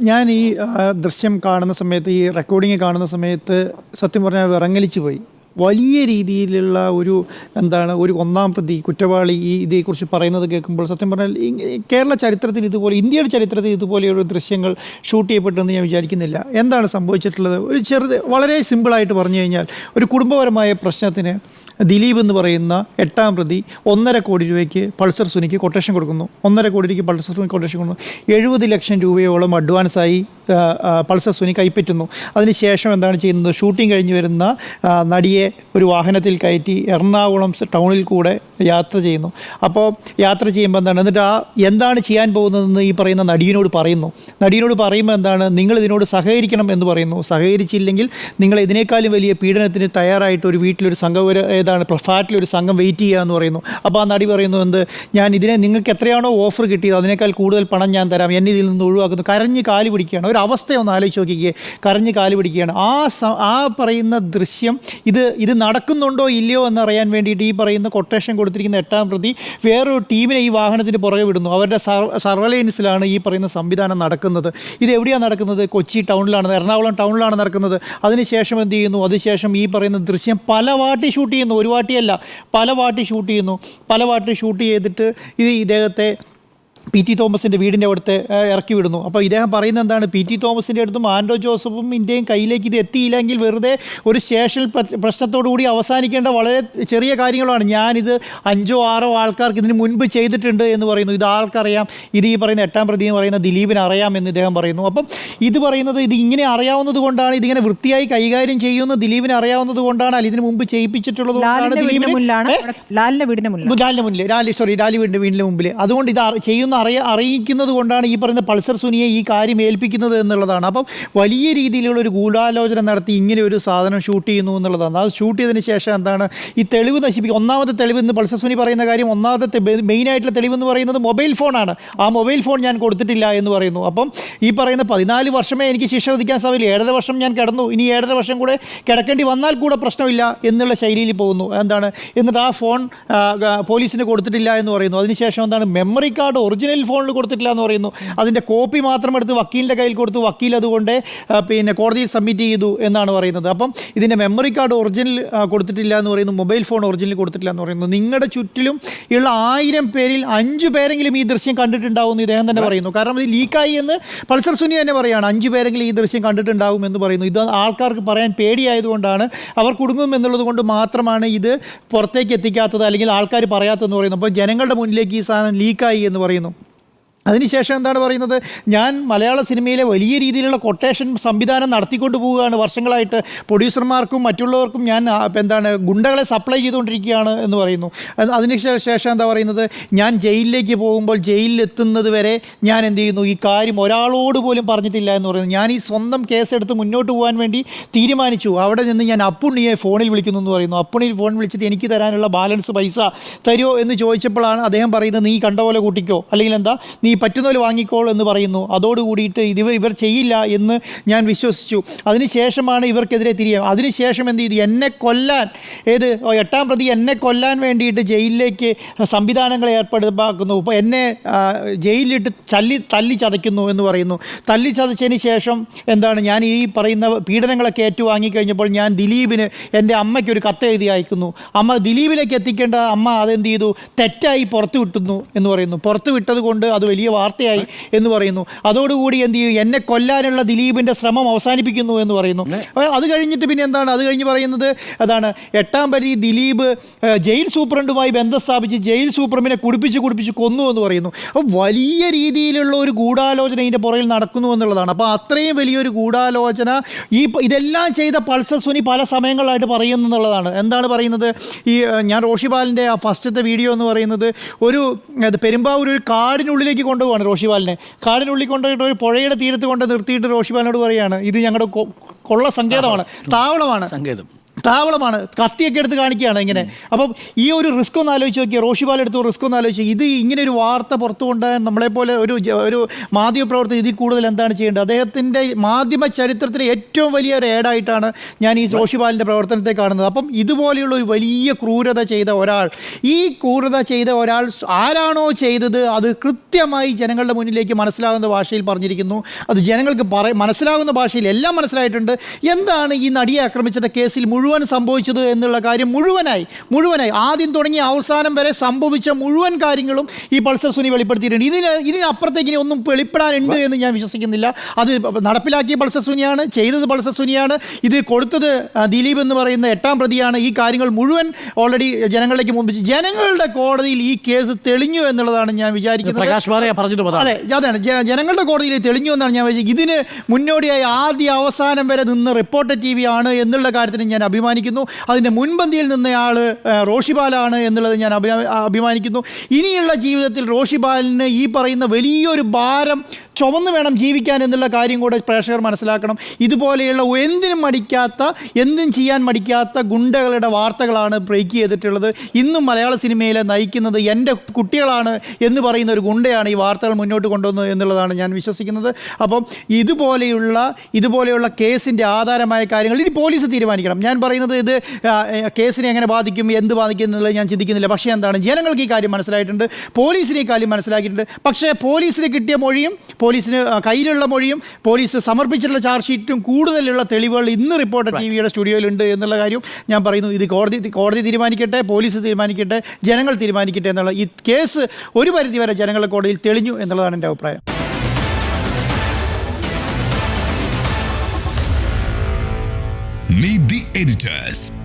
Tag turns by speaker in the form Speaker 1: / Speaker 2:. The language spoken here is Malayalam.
Speaker 1: ഞാൻ ഈ ദൃശ്യം കാണുന്ന സമയത്ത് ഈ റെക്കോർഡിങ് കാണുന്ന സമയത്ത് സത്യം പറഞ്ഞാൽ വിറങ്ങലിച്ചു പോയി. വലിയ രീതിയിലുള്ള ഒരു എന്താണ് ഒരു ഒന്നാം പ്രതി കുറ്റവാളി ഈ ഇതേക്കുറിച്ച് പറയുന്നത് കേൾക്കുമ്പോൾ സത്യം പറഞ്ഞാൽ കേരള ചരിത്രത്തിൽ ഇതുപോലെ ഇന്ത്യയുടെ ചരിത്രത്തിൽ ഇതുപോലെയുള്ള ദൃശ്യങ്ങൾ ഷൂട്ട് ചെയ്യപ്പെട്ടെന്ന് ഞാൻ വിചാരിക്കുന്നില്ല. എന്താണ് സംഭവിച്ചിട്ടുള്ളത്? ഒരു ചെറുത് വളരെ സിമ്പിളായിട്ട് പറഞ്ഞു കഴിഞ്ഞാൽ ഒരു കുടുംബപരമായ പ്രശ്നത്തിന് ദിലീപ് എന്ന് പറയുന്ന എട്ടാം പ്രതി ഒന്നര കോടി രൂപയ്ക്ക് പൾസർ സുനിക്ക് കൊട്ടേഷൻ കൊടുക്കുന്നു. ഒന്നര കോടി രൂപയ്ക്ക് പൾസർ സുനി കൊട്ടേഷൻ കൊടുക്കുന്നു. എഴുപത് ലക്ഷം രൂപയോളം അഡ്വാൻസായി പൾസർ സുനി കൈപ്പറ്റുന്നു. അതിനുശേഷം എന്താണ് ചെയ്യുന്നത്? ഷൂട്ടിംഗ് കഴിഞ്ഞ് വരുന്ന നടിയെ ഒരു വാഹനത്തിൽ കയറ്റി എറണാകുളം ടൗണിൽ കൂടെ യാത്ര ചെയ്യുന്നു. അപ്പോൾ യാത്ര ചെയ്യുമ്പോൾ എന്താണ്? എന്നിട്ട് ആ എന്താണ് ചെയ്യാൻ പോകുന്നതെന്ന് ഈ പറയുന്ന നടിയനോട് പറയുന്നു. നടിയനോട് പറയുമ്പോൾ എന്താണ്? നിങ്ങൾ ഇതിനോട് സഹകരിക്കണം എന്ന് പറയുന്നു. സഹകരിച്ചില്ലെങ്കിൽ നിങ്ങൾ ഇതിനേക്കാളും വലിയ പീഡനത്തിന് തയ്യാറായിട്ട് ഒരു വീട്ടിലൊരു സംഘം ഒരു ഫ്ലാറ്റിൽ ഒരു സംഘം വെയിറ്റ് ചെയ്യുക എന്ന് പറയുന്നു. അപ്പോൾ ആ നടി പറയുന്നു എന്ത്? ഞാൻ ഇതിനെ നിങ്ങൾക്ക് എത്രയാണോ ഓഫർ കിട്ടിയത് അതിനേക്കാൾ കൂടുതൽ പണം ഞാൻ തരാം. എന്നെ ഇതിൽ നിന്ന് ഒഴിവാക്കുന്നു. കരഞ്ഞ് കാൽ പിടിക്കുകയാണ്. ഒരു അവസ്ഥ ഒന്ന് ആലോചിച്ച് നോക്കിക്കേ. കരഞ്ഞ് കാൽ പിടിക്കുകയാണ്. ആ ആ പറയുന്ന ദൃശ്യം ഇത് ഇത് നടക്കുന്നുണ്ടോ ഇല്ലയോ എന്നറിയാൻ വേണ്ടിയിട്ട് ഈ പറയുന്ന കൊട്ടേഷൻ കൊടുത്തിരിക്കുന്ന എട്ടാം പ്രതി വേറൊരു ടീമിനെ ഈ വാഹനത്തിന് പുറകെ വിടുന്നു. അവരുടെ സർവലൈൻസിലാണ് ഈ പറയുന്ന സംവിധാനം നടക്കുന്നത്. ഇത് എവിടെയാണ് നടക്കുന്നത്? കൊച്ചി ടൗണിലാണ്. എറണാകുളം ടൗണിലാണ് നടക്കുന്നത്. അതിനുശേഷം എന്ത് ചെയ്യുന്നു? അതിനുശേഷം ഈ പറയുന്ന ദൃശ്യം പല വാട്ടി ഷൂട്ട് ചെയ്യുന്നു. ഒരു വാട്ടിയല്ല പല വാട്ടി ഷൂട്ട് ചെയ്യുന്നു. പല വാട്ടി ഷൂട്ട് ചെയ്തിട്ട് ഇത് ഇദ്ദേഹത്തെ പി ടി തോമസിന്റെ വീടിന്റെ അവിടുത്തെ ഇറക്കി വിടുന്നു. അപ്പോൾ ഇദ്ദേഹം പറയുന്നത് എന്താണ്? പി ടി തോമസിന്റെ അടുത്തും ആൻഡോ ജോസഫും ഇന്ത്യയും കയ്യിലേക്ക് ഇത് എത്തിയില്ലെങ്കിൽ വെറുതെ ഒരു സ്റ്റേഷൻ പ്രശ്നത്തോടുകൂടി കൂടി അവസാനിക്കേണ്ട വളരെ ചെറിയ കാര്യങ്ങളാണ്. ഞാനിത് അഞ്ചോ ആറോ ആൾക്കാർക്ക് ഇതിന് മുൻപ് ചെയ്തിട്ടുണ്ട് എന്ന് പറയുന്നു. ഇത് ആൾക്കറിയാം. ഇത് ഈ പറയുന്ന എട്ടാം പ്രതി എന്ന് പറയുന്ന ദിലീപിന് അറിയാം എന്ന് ഇദ്ദേഹം പറയുന്നു. അപ്പം ഇത് പറയുന്നത് ഇത് ഇങ്ങനെ അറിയാവുന്നത് കൊണ്ടാണ് ഇതിങ്ങനെ വൃത്തിയായി കൈകാര്യം ചെയ്യുമെന്ന് ദിലീപിന് അറിയാവുന്നത് കൊണ്ടാണ് അല്ല ഇതിന് മുമ്പ് ചെയ്യിപ്പിച്ചിട്ടുള്ളത് കൊണ്ടാണ് ദിലീപിന്?
Speaker 2: ലാലിന്റെ വീടിന് മുന്നിൽ
Speaker 1: ലാലിന്റെ മുന്നിൽ ലാലി സോറി ലാലി വീടിന്റെ വീടിന്റെ മുമ്പിൽ അതുകൊണ്ട് ഇത് ചെയ്യുന്ന അറിയ അറിയിക്കുന്നത് കൊണ്ടാണ് ഈ പറയുന്ന പൾസർ സുനിയെ ഈ കാര്യം ഏൽപ്പിക്കുന്നത് എന്നുള്ളതാണ്. അപ്പം വലിയ രീതിയിലുള്ള ഒരു ഗൂഢാലോചന നടത്തി ഇങ്ങനെ ഒരു സാധനം ഷൂട്ട് ചെയ്യുന്നു എന്നുള്ളതാണ്. അത് ഷൂട്ട് ചെയ്തതിന് ശേഷം എന്താണ്? ഈ തെളിവ് നശിപ്പിക്കുക ഒന്നാമത്തെ തെളിവ് എന്ന് പൾസർ സുനി പറയുന്ന കാര്യം ഒന്നാമത്തെ മെയിൻ ആയിട്ടുള്ള തെളിവ് എന്ന് പറയുന്നത് മൊബൈൽ ഫോണാണ്. ആ മൊബൈൽ ഫോൺ ഞാൻ കൊടുത്തിട്ടില്ല എന്ന് പറയുന്നു. അപ്പം ഈ പറയുന്ന പതിനാല് വർഷമേ എനിക്ക് ശിക്ഷ വിധിക്കാൻ സാധിക്കില്ല. ഏഴര വർഷം ഞാൻ കിടന്നു. ഇനി ഏഴര വർഷം കൂടെ കിടക്കേണ്ടി വന്നാൽ കൂടെ പ്രശ്നമില്ല എന്നുള്ള ശൈലിയിൽ പോകുന്നു. എന്താണ്? എന്നിട്ട് ആ ഫോൺ പോലീസിന് കൊടുത്തിട്ടില്ല എന്ന് പറയുന്നു. അതിനുശേഷം എന്താണ്? മെമ്മറി കാർഡ് ഒറിജിനൽ ഫോണിൽ കൊടുത്തിട്ടില്ല എന്ന് പറയുന്നു. അതിന്റെ കോപ്പി മാത്രം എടുത്ത് വക്കീലിന്റെ കയ്യിൽ കൊടുത്തു. വക്കീൽ അതുകൊണ്ട് പിന്നെ കോടതിയിൽ സബ്മിറ്റ് ചെയ്തു എന്നാണ് പറയുന്നത്. അപ്പം ഇതിന്റെ മെമ്മറി കാർഡ് ഒറിജിനൽ കൊടുത്തിട്ടില്ല എന്ന് പറയുന്നു. മൊബൈൽ ഫോൺ ഒറിജിനൽ കൊടുത്തിട്ടില്ല എന്ന് പറയുന്നു. നിങ്ങളുടെ ചുറ്റിലും ഉള്ള ആയിരം പേരിൽ അഞ്ചു പേരെങ്കിലും ഈ ദൃശ്യം കണ്ടിട്ടുണ്ടാവും എന്ന് ഇദ്ദേഹം തന്നെ പറയുന്നു. കാരണം ഇത് ലീക്കായി എന്ന് പൾസർ സുനി തന്നെ പറയുകയാണ് അഞ്ചു പേരെങ്കിലും ഈ ദൃശ്യം കണ്ടിട്ടുണ്ടാവും എന്ന് പറയുന്നു. ഇത് ആൾക്കാർക്ക് പറയാൻ പേടിയായതുകൊണ്ടാണ് അവർ കുടുങ്ങും എന്നുള്ളത് കൊണ്ട് മാത്രമാണ് ഇത് പുറത്തേക്ക് എത്തിക്കാത്തത് അല്ലെങ്കിൽ ആൾക്കാർ പറയാത്തതെന്ന് പറയുന്നു. അപ്പോൾ ജനങ്ങളുടെ മുന്നിലേക്ക് ഈ സാധനം ലീക്കായി എന്ന് പറയുന്നു. അതിനുശേഷം എന്താണ് പറയുന്നത്? ഞാൻ മലയാള സിനിമയിലെ വലിയ രീതിയിലുള്ള കൊട്ടേഷൻ സംവിധാനം നടത്തിക്കൊണ്ട് പോവുകയാണ്. വർഷങ്ങളായിട്ട് പ്രൊഡ്യൂസർമാർക്കും മറ്റുള്ളവർക്കും ഞാൻ എന്താണ് ഗുണ്ടകളെ സപ്ലൈ ചെയ്തുകൊണ്ടിരിക്കുകയാണ് എന്ന് പറയുന്നു. അതിനുശേഷം അതിന് ശേഷം എന്താ പറയുന്നത്? ഞാൻ ജയിലിലേക്ക് പോകുമ്പോൾ ജയിലിൽ എത്തുന്നത് വരെ ഞാൻ എന്ത് ചെയ്യുന്നു? ഈ കാര്യം ഒരാളോട് പോലും പറഞ്ഞിട്ടില്ല എന്ന് പറയുന്നു. ഞാൻ ഈ സ്വന്തം കേസെടുത്ത് മുന്നോട്ട് പോകാൻ വേണ്ടി തീരുമാനിച്ചു. അവിടെ നിന്ന് ഞാൻ അപ്പുണ്ണിയെ ഫോണിൽ വിളിക്കുന്നു എന്ന് പറയുന്നു. അപ്പുണ്ണിയിൽ ഫോൺ വിളിച്ചിട്ട് എനിക്ക് തരാനുള്ള ബാലൻസ് പൈസ തരുമോ എന്ന് ചോദിച്ചപ്പോഴാണ് അദ്ദേഹം പറയുന്നത് നീ കണ്ട പോലെ കൂട്ടിക്കോ. അല്ലെങ്കിൽ എന്താ? നീ പറ്റുന്ന പോലെ വാങ്ങിക്കോൾ എന്ന് പറയുന്നു. അതോടുകൂടിയിട്ട് ഇത് ഇവർ ചെയ്യില്ല എന്ന് ഞാൻ വിശ്വസിച്ചു. അതിനുശേഷമാണ് ഇവർക്കെതിരെ തിരിയുക അതിനുശേഷം എന്ത് ചെയ്തു? എന്നെ കൊല്ലാൻ ഏത്? എട്ടാം പ്രതി എന്നെ കൊല്ലാൻ വേണ്ടിയിട്ട് ജയിലിലേക്ക് സംവിധാനങ്ങൾ ഏർപ്പെടുത്താക്കുന്നു ഇപ്പോൾ എന്നെ ജയിലിലിട്ട് ചല്ലി തല്ലി ചതയ്ക്കുന്നു എന്ന് പറയുന്നു. തല്ലി ചതച്ചതിന് ശേഷം എന്താണ്? ഞാൻ ഈ പറയുന്ന പീഡനങ്ങളൊക്കെ ഏറ്റുവാങ്ങിക്കഴിഞ്ഞപ്പോൾ ഞാൻ ദിലീപിന് എന്റെ അമ്മയ്ക്ക് ഒരു കത്ത് എഴുതി അയക്കുന്നു. അമ്മ ദിലീപിലേക്ക് എത്തിക്കേണ്ട അമ്മ അതെന്ത് ചെയ്തു? തെറ്റായി പുറത്തു വിട്ടുന്നു എന്ന് പറയുന്നു. പുറത്തു വിട്ടത് കൊണ്ട് അത് വലിയ വാർത്തയായി എന്ന് പറയുന്നു. അതോടുകൂടി എന്ത് ചെയ്യും? എന്നെ കൊല്ലാനുള്ള ദിലീപിന്റെ ശ്രമം അവസാനിപ്പിക്കുന്നു എന്ന് പറയുന്നു. അത് കഴിഞ്ഞിട്ട് പിന്നെ എന്താണ്? അത് കഴിഞ്ഞ് പറയുന്നത് അതാണ് എട്ടാം പരി ദിലീപ് ജയിൽ സൂപ്രണ്ടുമായി ബന്ധം സ്ഥാപിച്ച് ജയിൽ സൂപ്രണ്ടിനെ കുടിപ്പിച്ച് കുടിപ്പിച്ച് കൊന്നു എന്ന് പറയുന്നു. അപ്പോൾ വലിയ രീതിയിലുള്ള ഒരു ഗൂഢാലോചന ഇതിന്റെ പുറകിൽ നടക്കുന്നു എന്നുള്ളതാണ്. അപ്പോൾ അത്രയും വലിയൊരു ഗൂഢാലോചന ഈ ഇതെല്ലാം ചെയ്ത പൾസർ സുനി പല സമയങ്ങളായിട്ട് പറയുന്നു എന്നുള്ളതാണ്. എന്താണ് പറയുന്നത്? ഈ ഞാൻ റോഷിപാലിന്റെ ആ ഫസ്റ്റത്തെ വീഡിയോ എന്ന് പറയുന്നത് ഒരു പെരുമ്പാവൂർ ഒരു കാടിനുള്ളിലേക്ക് കൊണ്ടുപോവാണ് റോഷിപാലിനെ കാടിനുള്ളിൽ കൊണ്ടുപോയിട്ട് ഒരു പുഴയുടെ തീരത്ത് കൊണ്ട് നിർത്തിയിട്ട് റോഷിപാലിനോട് പറയുകയാണ് ഇത് ഞങ്ങളുടെ കൊള്ള സങ്കേതമാണ് താവളമാണ്.
Speaker 3: സങ്കേതം.
Speaker 1: താവളമാണ് കത്തിയൊക്കെ എടുത്ത് കാണിക്കുകയാണ് ഇങ്ങനെ. അപ്പം ഈ ഒരു റിസ്ക് ഒന്ന് ആലോചിച്ച് നോക്കിയ റോഷിപാൽ എടുത്ത റിസ്ക് ഒന്ന് ആലോചിച്ച് ഇത് ഇങ്ങനെ ഒരു വാർത്ത പുറത്തു കൊണ്ടുപോകാൻ നമ്മളെപ്പോലെ ഒരു ഒരു മാധ്യമ പ്രവർത്തകർ ഇതിൽ കൂടുതൽ എന്താണ് ചെയ്യേണ്ടത്? അദ്ദേഹത്തിന്റെ മാധ്യമ ചരിത്രത്തിലെ ഏറ്റവും വലിയ ഒരു ഏടായിട്ടാണ് ഞാൻ ഈ റോഷിപാലിന്റെ പ്രവർത്തനത്തെ കാണുന്നത്. അപ്പം ഇതുപോലെയുള്ള ഒരു വലിയ ക്രൂരത ചെയ്ത ഒരാൾ ഈ ക്രൂരത ചെയ്ത ഒരാൾ ആരാണോ ചെയ്തത് അത് കൃത്യമായി ജനങ്ങളുടെ മുന്നിലേക്ക് മനസ്സിലാകുന്ന ഭാഷയിൽ പറഞ്ഞിരിക്കുന്നു. അത് ജനങ്ങൾക്ക് പറ മനസ്സിലാകുന്ന ഭാഷയിൽ എല്ലാം മനസ്സിലായിട്ടുണ്ട്. എന്താണ് ഈ നടിയെ ആക്രമിച്ചിട്ട് കേസിൽ മുഴുവൻ സംഭവിച്ചത് എന്നുള്ള കാര്യം മുഴുവനായി മുഴുവനായി. ആദ്യം തുടങ്ങി അവസാനം വരെ സംഭവിച്ച മുഴുവൻ കാര്യങ്ങളും ഈ പൾസർ സുനി വെളിപ്പെടുത്തിയിട്ടുണ്ട്. ഇതിന് ഇതിനപ്പുറത്തേക്ക് ഇനി ഒന്നും വെളിപ്പെടാനുണ്ട് എന്ന് ഞാൻ വിശ്വസിക്കുന്നില്ല. അത് നടപ്പിലാക്കിയ പൾസർ സുനിയാണ് ചെയ്തത് പൾസർ സുനിയാണ്. ഇത് കൊടുത്തത് ദിലീപ് എന്ന് പറയുന്ന എട്ടാം പ്രതിയാണ്. ഈ കാര്യങ്ങൾ മുഴുവൻ ഓൾറെഡി ജനങ്ങളിലേക്ക് മുമ്പ് ജനങ്ങളുടെ കോടതിയിൽ ഈ കേസ് തെളിഞ്ഞു എന്നുള്ളതാണ് ഞാൻ വിചാരിക്കുന്നത്.
Speaker 2: പ്രകാശ് ബാറയ പറഞ്ഞിട്ട്
Speaker 1: അതെ അതാണ്. ജനങ്ങളുടെ കോടതിയിൽ തെളിഞ്ഞു എന്നാണ് ഞാൻ വിചാരിച്ചത്. ഇതിന് മുന്നോടിയായി ആദ്യ അവസാനം വരെ നിന്ന് റിപ്പോർട്ടർ ടി വി ആണ് എന്നുള്ള കാര്യത്തിന് ഞാൻ അഭിമാനിക്കുന്നു. അതിന്റെ മുൻപന്തിയിൽ നിന്നയാൾ റോഷിബാലാണ് എന്നുള്ളത് ഞാൻ അഭിമാ- അഭിമാനിക്കുന്നു. ഇനിയുള്ള ജീവിതത്തിൽ റോഷിബാലിന് ഈ പറയുന്ന വലിയൊരു ഭാരം ചുമന്ന് വേണം ജീവിക്കാൻ എന്നുള്ള കാര്യം കൂടെ പ്രേക്ഷകർ മനസ്സിലാക്കണം. ഇതുപോലെയുള്ള എന്തിനും മടിക്കാത്ത എന്തും ചെയ്യാൻ മടിക്കാത്ത ഗുണ്ടകളുടെ വാർത്തകളാണ് ബ്രേക്ക് ചെയ്തിട്ടുള്ളത്. ഇന്നും മലയാള സിനിമയിലെ നയിക്കുന്നത് എന്റെ കുട്ടികളാണ് എന്ന് പറയുന്ന ഒരു ഗുണ്ടയാണ് ഈ വാർത്തകൾ മുന്നോട്ട് കൊണ്ടുവന്നത് എന്നുള്ളതാണ് ഞാൻ വിശ്വസിക്കുന്നത്. അപ്പം ഇതുപോലെയുള്ള ഇതുപോലെയുള്ള കേസിന്റെ ആധാരമായ കാര്യങ്ങൾ ഇനി പോലീസ് തീരുമാനിക്കണം. ഞാൻ പറയുന്നത് ഇത് കേസിനെ എങ്ങനെ ബാധിക്കും എന്ത് ബാധിക്കും എന്നുള്ളത് ഞാൻ ചിന്തിക്കുന്നില്ല. പക്ഷേ എന്താണ് ജനങ്ങൾക്ക് ഈ കാര്യം മനസ്സിലായിട്ടുണ്ട്. പോലീസിനെ ഈ കാര്യം മനസ്സിലാക്കിയിട്ടുണ്ട്. പക്ഷേ പോലീസിന് കിട്ടിയ മൊഴിയും പോലീസിന് കയ്യിലുള്ള മൊഴിയും പോലീസ് സമർപ്പിച്ചിട്ടുള്ള ചാർജ് ഷീറ്റും കൂടുതലുള്ള തെളിവുകൾ ഇന്ന് റിപ്പോർട്ടർ ടി വിയുടെ സ്റ്റുഡിയോയിലുണ്ട് എന്നുള്ള കാര്യം ഞാൻ പറയുന്നു. ഇത് കോടതി കോടതി തീരുമാനിക്കട്ടെ പോലീസ് തീരുമാനിക്കട്ടെ ജനങ്ങൾ തീരുമാനിക്കട്ടെ എന്നുള്ള ഈ കേസ് ഒരു പരിധിവരെ ജനങ്ങളുടെ കോടതിയിൽ തെളിഞ്ഞു എന്നുള്ളതാണ് എന്റെ അഭിപ്രായം.
Speaker 3: Meet the editors.